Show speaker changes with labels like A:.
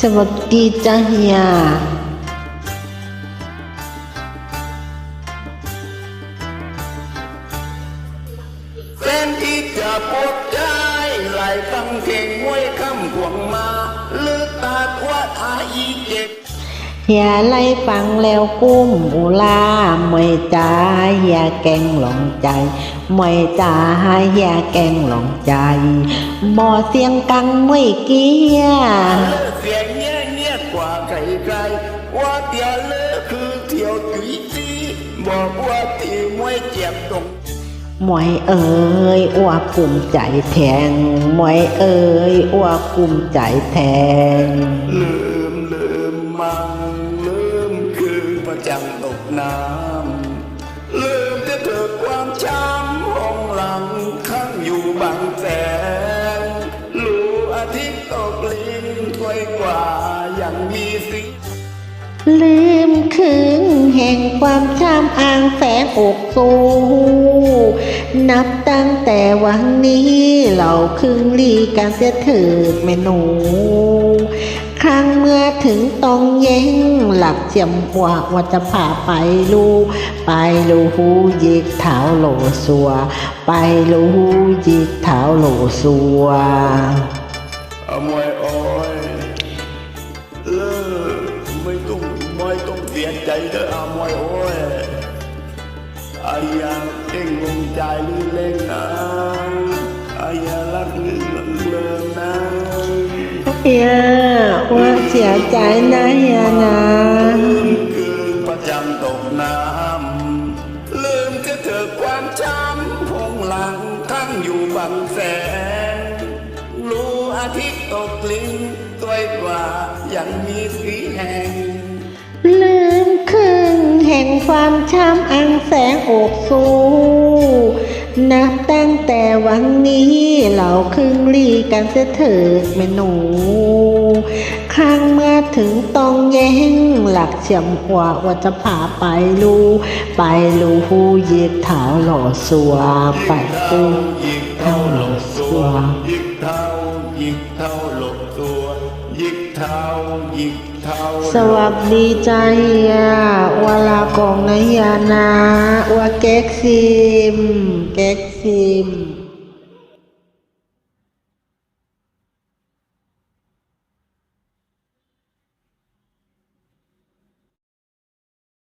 A: สวัสดีจ้าเฮีย
B: แฟนที่จะปวดใจไหลตั้งเพลงมวยคำขวงมาลือตาทั่วทาอีเด็ก
A: เฮียไล่ฟังแล้วกุ้มอุลาไม่จ้าเฮียแกงหลงใจไม่จ้าเฮียแกงหลงใจหมอเสียงกังไม่เกี้ย
B: เลิกเสียงเงี้ยเงี้ยกว่าใครใครๆว่าเตียวเลิกคือเที่ยวจุยจีบอกว่าที่มวยเจ็บตรง
A: หมวยเอ๋ยอ้วกภูมิใจแทงหมวยเอ๋ยอ้วกภูมิใจแทง
B: ลืมลืม น้ำลืมแต่เธอความช้ำห้องหลังข้างอยู่บางแสนรู้อาทิตย์ตกลิ้นถ้วยกว่ายังมีสี
A: ลืมคืนแห่งความช้ำอ้างแฝงอกสูนับตั้งแต่วันนี้เราครึ่งลีกันเสียเถิดแม่หนู ครั้งเมื่อถึงตองแย้งหลับเจียมหัวว่าจะพาไปลูไปลูหูยิกเท้าโหลสัว ไปลูหูยิกเท้าโหลสัว
B: เอามวยอ้อยเลิกไม่ต้องไม่ต้องเสียใจเธออามวยอ้อยอายาเก่งลงใจหรือเล่นนะอายารักหรือหลงเลินนะ
A: เฮียว่าเสียใจนะเฮียนะ
B: คืนประจำตกน้ำลืมก็เธอความช้ำพงหลังทั้งอยู่บางแสนรู้อาทิตย์ตกลิ้นตัวยกว่ายังมีสีแห่ง
A: ลืมคืนแห่งความช้ำอังแสงอกสูนับตั้งแต่ วันนี้เราครึ่งลีกันเสียเถิดแม่หนูครั้งเมื่อถึงตองแย้งหลักเฉียมหัวว่าจะพาไปลูไปลูหูยิกเท้าหล่อสัวไปปู
B: ยิกเท่าหลบตัวยิกเท่ายิกเท่าหลบตัวยิกเท่ายิกเท่า
A: สวัสดีจ้าเฮียวลากองนะเฮียนะว่าเก๊กซิมเก๊กซิม